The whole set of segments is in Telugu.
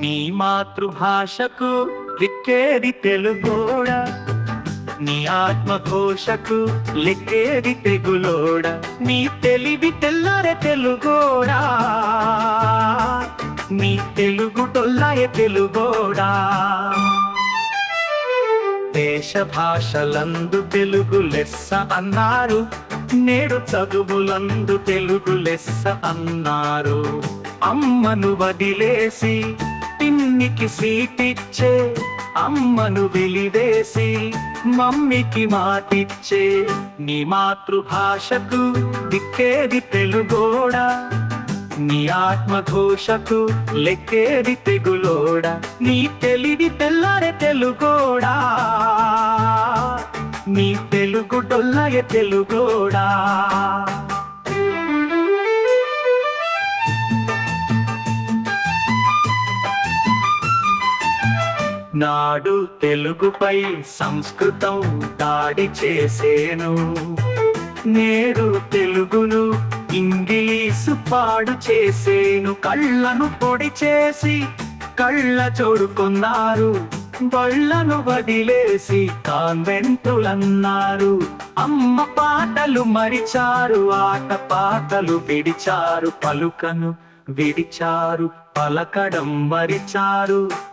నీ మాతృభాషకు లిక్కేది తెలుగోడ? నీ ఆత్మఘోషకు లిక్కేది తెగులోడ? నీ తెలివి తెల్లరే తెలుగోడా? నీ తెలుగు టొల్లయ తెలుగోడా? దేశ భాషలందు తెలుగు లెస్స అన్నారు నేడు చదువులందు తెలుగు లెస్స అన్నారు. అమ్మను వదిలేసి పిన్నికి సీటిచ్చే అమ్మను వెలిదేసి మమ్మీకి మాటిచ్చే. నీ మాతృభాషకు దిక్కేది తెలుగోడా నీ ఆత్మఘోషకు లెక్కేది తెగులోడ నీ తెలివి తెల్లరే తెలుగోడా నీ తెలుగు డొల్లయ తెలుగోడా. నాడు తెలుగుపై సంస్కృతం దాడి చేసేను. నేడు తెలుగును ఇంగ్లీషు పాడు చేసేను. కళ్ళను పొడి చేసి కళ్ళ చూడుకున్నారు. బళ్ళను వదిలేసి కాన్వెంటులన్నారు. అమ్మ పాటలు మరిచారు ఆట పాటలు విడిచారు. పలుకను విడిచారు పలకడం మరిచారు.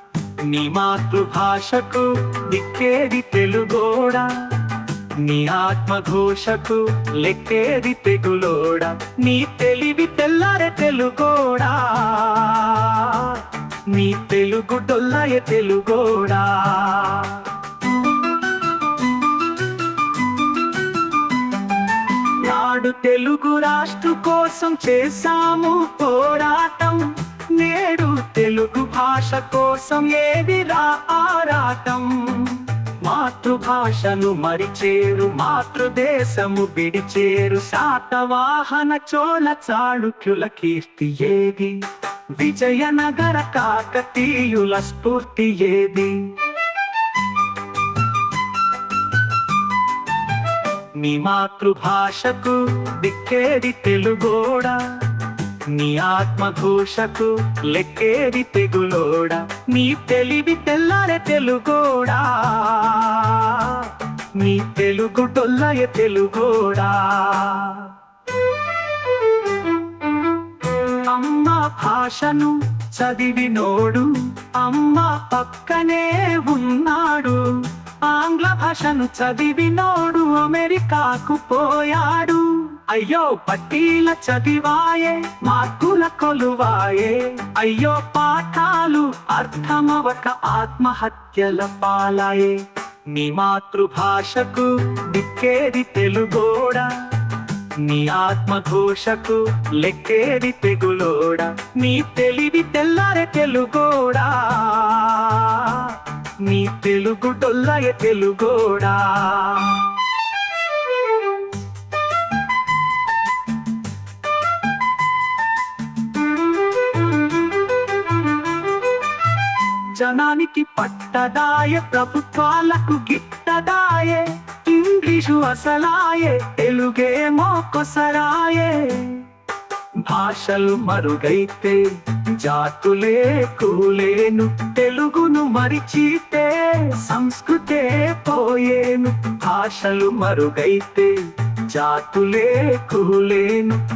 నీ మాతృభాషకు దిక్కేది తెలుగోడా? నీ ఆత్మఘోషకు లెక్కేది తెగులోడ? నీ తెలివి తెల్లరే తెలుగోడా? నీ తెలుగు డొల్లయ తెలుగోడా? నాడు తెలుగు రాష్ట్ర కోసం చేశాము పోరాటం నేడు తెలుగు భాష కోసం ఏది ఆరాటం? మాతృభాషను మరిచేరు మాతృదేశము విడిచేరు. శాతవాహన చోళ చాళుక్యుల కీర్తి ఏది? విజయనగర కాకతీయుల స్ఫూర్తి ఏది? మీ మాతృభాషకు దిక్కేది తెలుగోడా? నీ ఆత్మఘోషకు లెక్కేది తెగులోడా నీ తెలివి తెల్లరే తెలుగోడా. నీ తెలుగు టొల్లయ తెలుగోడా. అమ్మ భాషను చదివినోడు అమ్మ పక్కనే ఉన్నాడు. ఆంగ్ల భాషను చదివినోడు అమెరికాకు పోయాడు. అయ్యో పట్టీల చదివాయే మార్కుల కొలువాయే. అయ్యో పాఠాలు అర్థమవక ఆత్మహత్యల పాలాయే. నీ మాతృభాషకు దిక్కేది తెలుగోడా. నీ ఆత్మఘోషకు లెక్కేది తెగులోడ. నీ తెలివి తెల్లరే తెలుగోడా. నీ తెలుగు డొల్లయ తెలుగోడా. జనానికి పట్టదాయ ప్రభుత్వాలకు గిట్టదాయే ఇంగ్లీషు అసలాయే తెలుగే కొసరాయే. భాషలు మరుగైతే జాతులే కూలేను తెలుగును మరిచితే సంస్కృతే పోయేను. భాషలు మరుగైతే జాతులే కూలేను.